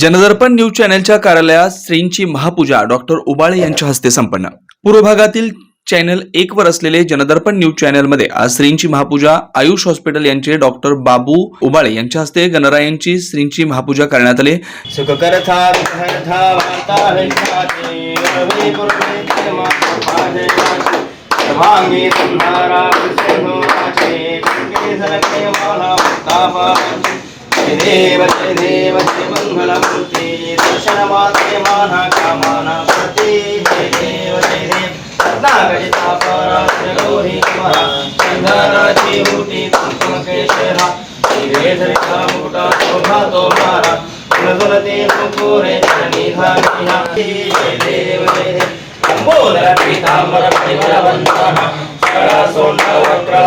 जनदर्पण news चॅनेलच्या कार्यालयात श्रींची महापूजा doctor Ubale यांच्या हस्ते संपन्न. पूर्व भागातील चॅनल एक वर असलेले जनदर्पण न्यूज चॅनलमध्ये आज श्रींची महापूजा आयुष हॉस्पिटल यांचे डॉक्टर बाबू उबाळे यांच्या हस्ते गणरायांची श्रींची महापूजा करण्यात आली. सुखकरथा विहरथा वार्ता देव दर्शनमात्रे माना कामाना प्रति जय देव रत्नागजिता परात्र गौरी कुमारा चंदनाची मुठी कुंकुम केशरा मुकुटा शोभा तो मारा मुकुरे चरणी देव परिमलवन्तः सोण्डवक्र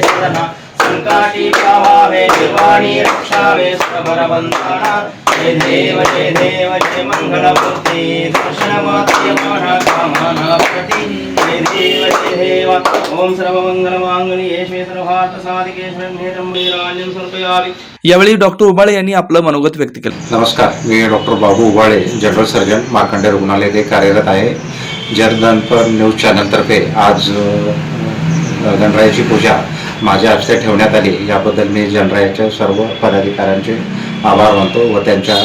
सदना संकाटी प्रभावे निर्वाणी रक्षावे समरवन्दना जय देव जय देव जय मङ्गलमूर्ति दर्शनमात्य कामना प्रति। जय देव जय देव। ॐ सर्वमङ्गलमाङ्गल्ये श्वे सर्वार्थसाधिके शरण्ये त्र्यम्बके राजं समर्पयामि। यावेळी डॉक्टर उबाळे यांनी आपलं मनोगत व्यक्त केलं. नमस्कार मी doctor Babu Ubale general surgeon Markande रुग्णालय येथे कार्यरत आहे. जरदनपर न्यूज चॅनलतर्फे आज गणरायाची पूजा माझ्या हस्ते ठेवण्यात आली. याबद्दल मी गणरायाच्या सर्व पदाधिकाऱ्यांचे आभार मानतो व त्यांच्या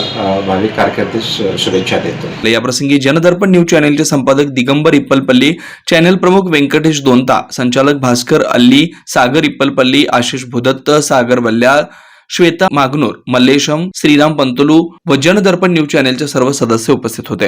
भावी कारकिर्दीस शुभेच्छा देतो. याप्रसंगी जनदर्पण न्यूज चॅनेलचे संपादक दिगंबर इप्पलपल्ली चॅनेल प्रमुख व्यंकटेश दोनता संचालक भास्कर अल्ली सागर इप्पलपल्ली आशिष भुदत्त सागर वल्ल्या श्वेता मागनूर मल्लेशम श्रीराम पंतलू व जनदर्पण न्यूज चॅनेलचे सर्व सदस्य उपस्थित होते.